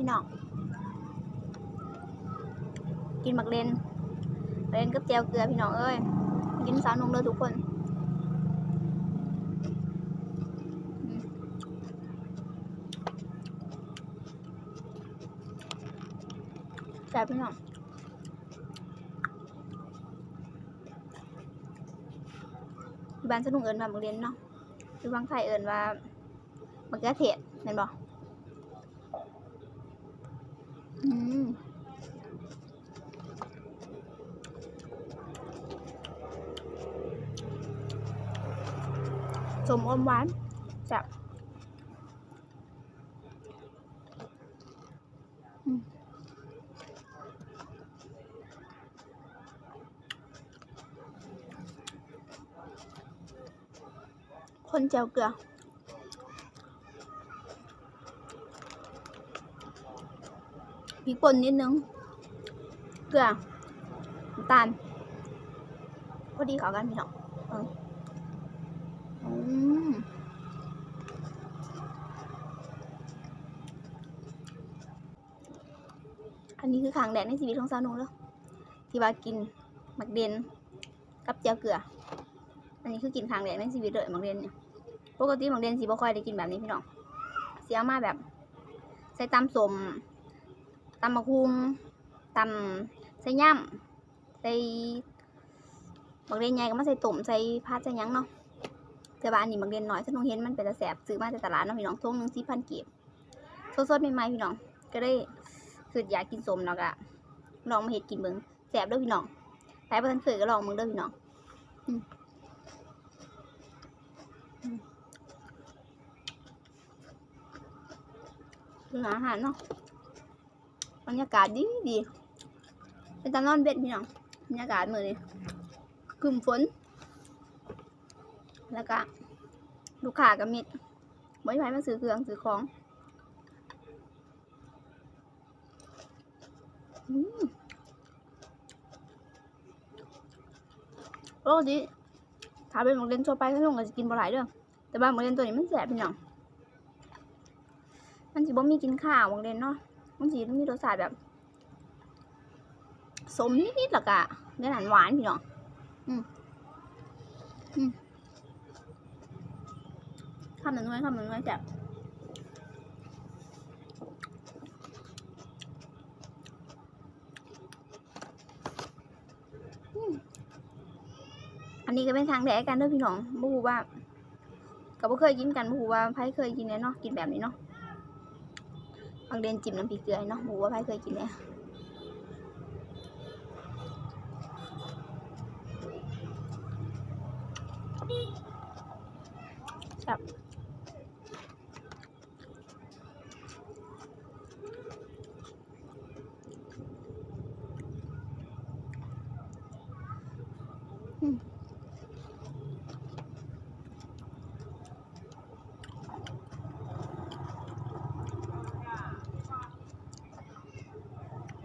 พี่น้อง กินหมักเลนเลนกับแจวเกลือพี่น้องเอ้ย กินสาวนงเลยทุกคนแซ่บพี่น้องบ้านสนุกเอินว่ามักเลนเนาะหรือบางไทยเอินว่าหมักกระเทีเห็นบอก คนเจียวเกลือพ ริกป่นนิดนึง เกลือน้ำตาลพอดีข้ากันพี่น้องอืมอันนี้คือครั้งแรกในชีวิตของสาวนุ่งแล้วที่ว่ากินหมักเดนกับเจียวเกลือ อันนี้คือกินครั้งแรกในชีวิตเลยหมักเดนเนี่ยปกติหมักเดนสีบ่ค่อยได้กินแบบนี้พี่น้องเสียมาแบบ ใส่ตำสม ตำมะคุงตำใส่ย่ำใส่หมักเดนใหญ่ก็มาใส่ตุ่มใส่พัดใส่ยังเนาะแต่ว่าอันนี้หมักเดนน้อยฉันคงเห็นมันเป็นตะแสบซื้อมาจากตลาดเนาะพี่น้องทงหนึ่งสี่พันกีบสดๆใหม่ๆพี่น้อง ก็ได้คืออยากกินสมแล้วก็ลองมาเห็ดกินเบิ่งแสบด้วยพี่น้องใครบ่ทันเคยก็ลองมึงด้อพี่น้องอืมอาหารเนาะ รรยากาศดีดีเป็นตานอนเบ็ดพี่น้องบรรยากาศมือนี้ครึมฝน แล้วก็ลูกค้าก็มิดบ่มีไผมาซื้อเครื่องซื้อของอืมปกติถ้าเป็นหมูเล่นทั่วไปถ้าลงก็จะกินบ่หลายเด้อแต่ว่าหมูเล่นตัวนี้มันแสบพี่น้องมันสิบ่มีกินข้าวหมูเล่นเนาะ มันสิมีรสชาติแบบสมนิดๆแล้วก็เนื้อหนหวานพี่น้องอืมอืมหนึ่งน้อยคำหนึ่งน้อยแสบอันนี้ก็เป็นทางแดกกันด้อพี่น้องบู้ว่าก็บ่เคยกินกันบู้ว่าไผเคยกินแน่เนาะกินแบบนี้เนาะ บางเดนจิ้มน้ำพริกเกลือเนาะบ่ฮู้ว่าไผเคยกินแน่ครับอืม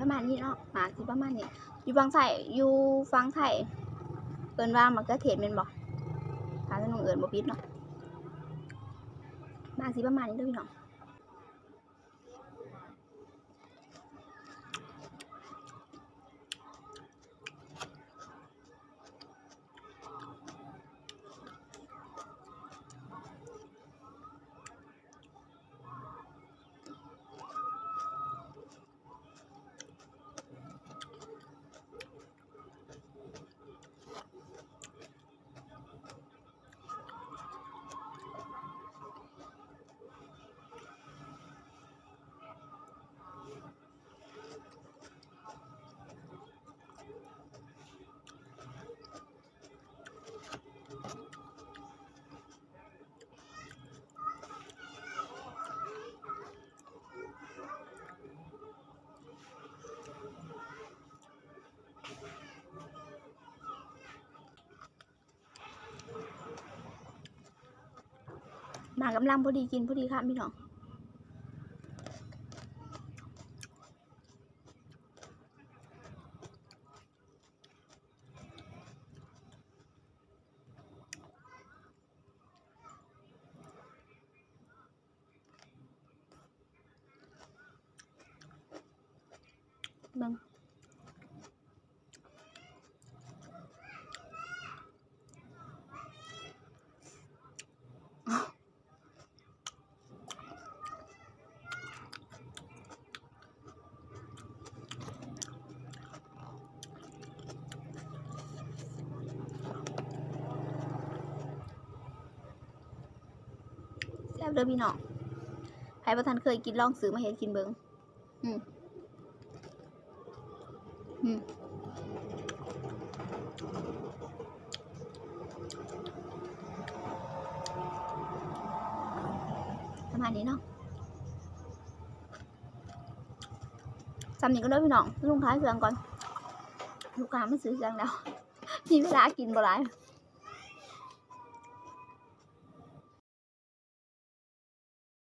ประมาณนี้เนาะหมาที่ประมาณนี้อยู่ฟังไทยอยู่ฟังไทยเอินว่ามันก็เทศแม่นบอกหาสนุงเอินบ่ปิดเนาะหมาสิประมาณนี้ด้อพี่น้อง มากำลังพอดีกินพอดีค่ะพี่น้องเบิ่ง เด้อพี่น้องใครประทันเคยกินลองซื้อมาเห็ดกินเบิงอืมอืมประมาณนี้เนาะจำนี้ก็เด้พี่น้องลุงค้ายเครื่องก่อน ลูกค้าไม่ซื้อเครื่องแล้วมีเวลากินบ่หลาย